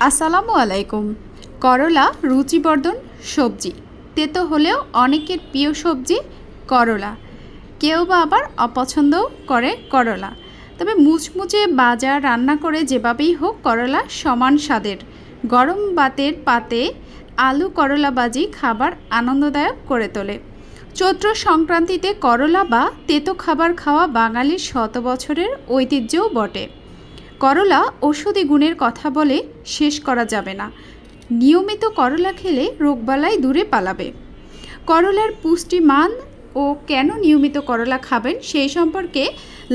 আসসালামু আলাইকুম। করলা, রুচিবর্ধন, সবজি। তেতো হলেও অনেকের প্রিয় সবজি করলা। কেউ বা আবার অপছন্দও করে করলা। তবে মুচমুচে বাজা রান্না করে যেভাবেই হোক করলা সমান স্বাদের। গরম বাতের পাতে আলু করলা বাজি খাবার আনন্দদায়ক করে তোলে। চৈত্র সংক্রান্তিতে করলা বা তেতো খাবার খাওয়া বাঙালির শত বছরের ঐতিহ্যও বটে। করলা ঔষধি গুণের কথা বলে শেষ করা যাবে না। নিয়মিত করলা খেলে রোগবালাই দূরে পালাবে। করলার পুষ্টিমান ও কেন নিয়মিত করলা খাবেন সেই সম্পর্কে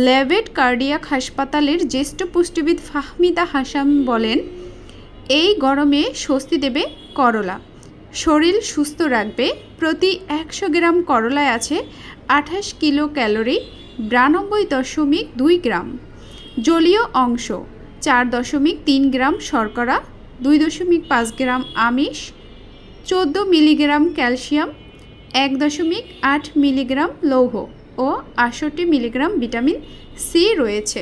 ল্যাবেট কার্ডিয়াক হাসপাতালের জ্যেষ্ঠ পুষ্টিবিদ ফাহমিদা হাসাম বলেন, এই গরমে স্বস্তি দেবে করলা। শরীর সুস্থ রাখবে। প্রতি একশো গ্রাম করলায় আছে আঠাশ কিলো ক্যালোরি, বিরানব্বই দশমিক দুই গ্রাম। জলীয় অংশ, চার দশমিক তিন গ্রাম শর্করা, দুই দশমিক পাঁচ গ্রাম আমিষ, চোদ্দ মিলিগ্রাম ক্যালসিয়াম, এক দশমিক আট মিলিগ্রাম লৌহ ও আটষট্টি মিলিগ্রাম ভিটামিন সি রয়েছে।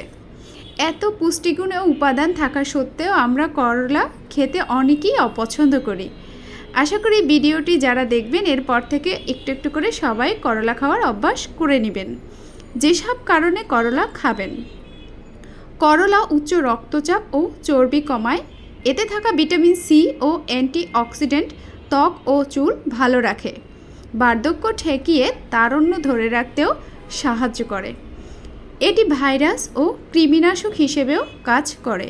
এত পুষ্টিগুণ ও উপাদান থাকা সত্ত্বেও আমরা করলা খেতে অনেকেই অপছন্দ করি। আশা করি ভিডিওটি যারা দেখবেন, এরপর থেকে একটু একটু করে সবাই করলা খাওয়ার অভ্যাস করে নেবেন। যেসব কারণে করলা খাবেন। করলা উচ্চ রক্তচাপ ও চর্বি কমায়। এতে থাকা ভিটামিন সি ও অ্যান্টিঅক্সিডেন্ট ত্বক ও চুল ভালো রাখে। বার্ধক্য ঠেকিয়ে তারণ্য ধরে রাখতেও সাহায্য করে। এটি ভাইরাস ও কৃমিনাশক হিসেবেও কাজ করে।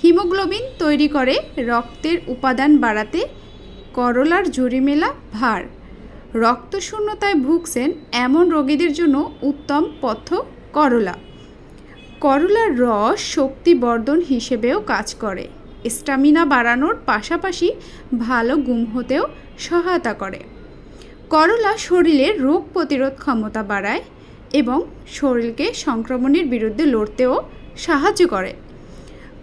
হিমোগ্লোবিন তৈরি করে রক্তের উপাদান বাড়াতে করলার জুড়ি মেলা ভার। রক্তশূন্যতায় ভুগছেন এমন রোগীদের জন্য উত্তম পথ্য করলা। করলার রস শক্তিবর্ধন হিসেবেও কাজ করে। স্টামিনা বাড়ানোর পাশাপাশি ভালো গুম হতেও সহায়তা করে। করলা শরীরের রোগ প্রতিরোধ ক্ষমতা বাড়ায় এবং শরীরকে সংক্রমণের বিরুদ্ধে লড়তেও সাহায্য করে।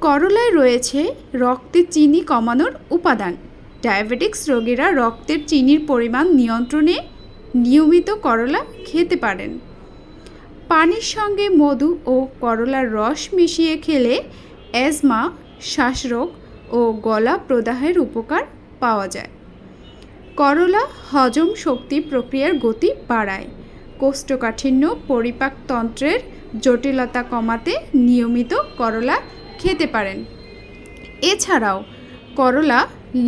করলায় রয়েছে রক্তে চিনি কমানোর উপাদান। ডায়াবেটিক্স রোগীরা রক্তের চিনির পরিমাণ নিয়ন্ত্রণে নিয়মিত করলা খেতে পারেন। পানির সঙ্গে মধু ও করলার রস মিশিয়ে খেলে অ্যাজমা শ্বাসরোগ ও গলা প্রদাহের উপকার পাওয়া যায়। করলা হজম শক্তি প্রক্রিয়ার গতি বাড়ায়। কোষ্ঠকাঠিন্য পরিপাকতন্ত্রের জটিলতা কমাতে নিয়মিত করলা খেতে পারেন। এছাড়াও করলা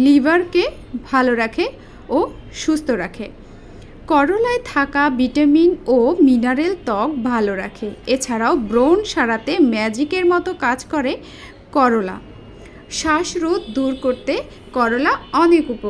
লিভারকে ভালো রাখে ও সুস্থ রাখে। করলায় থাকা ভিটামিন ও মিনারেল ত্বক ভালো রাখে। এছাড়াও ব্রণ সারাতে ম্যাজিকের মতো কাজ করে করলা। শ্বাসরোধ দূর করতে করলা অনেক উপকার।